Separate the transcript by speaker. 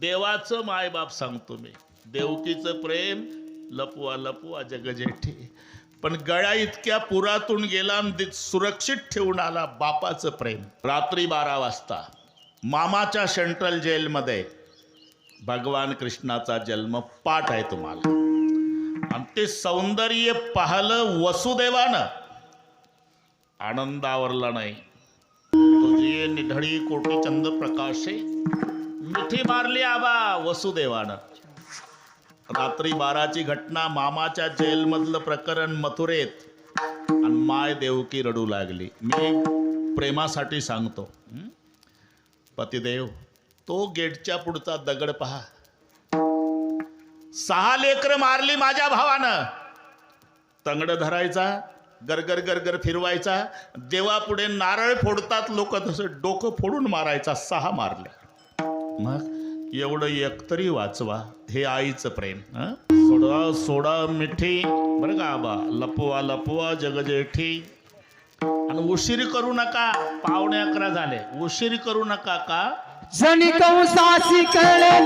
Speaker 1: देवाचं मायबाप सांगतो मी. देवकीचं प्रेम लपवा लपवा जगजेठी. पण गळ्या इतक्या पुरातून गेला सुरक्षित ठेवून आला बापाचं प्रेम. रात्री बारा वाजता मामाच्या सेंट्रल जेलमध्ये भगवान कृष्णाचा जन्म पाठ आहे तुम्हाला. आणि ते सौंदर्य पाहलं वसुदेवानं. आनंदावरला नाही. तुझी निधळी कोटी चंद्र प्रकाशे मिठी मारली आबा वसुदेवानं. रात्री बाराची घटना मामाच्या जेलमधलं प्रकरण मथुरेत. आणि माय देवकी रडू लागली. मी प्रेमासाठी सांगतो. पतिदेव तो गेटच्या पुढचा दगड पहा. सहा लेकर मारली माझ्या भावानं. तंगड धरायचा गरगर गरगर फिरवायचा देवापुढे नारळ फोडतात लोक तसं डोकं फोडून मारायचा सहा मारल्या. मग? एवढं एकतरी वाचवा हे आईचं प्रेम सोडा सोडा मिठी. बरं का आबा? लपवा लपवा जगजेठी. आणि उशीर करू नका पावणे अकरा झाले. उशीर करू नका का?
Speaker 2: जणी कंसासी कळले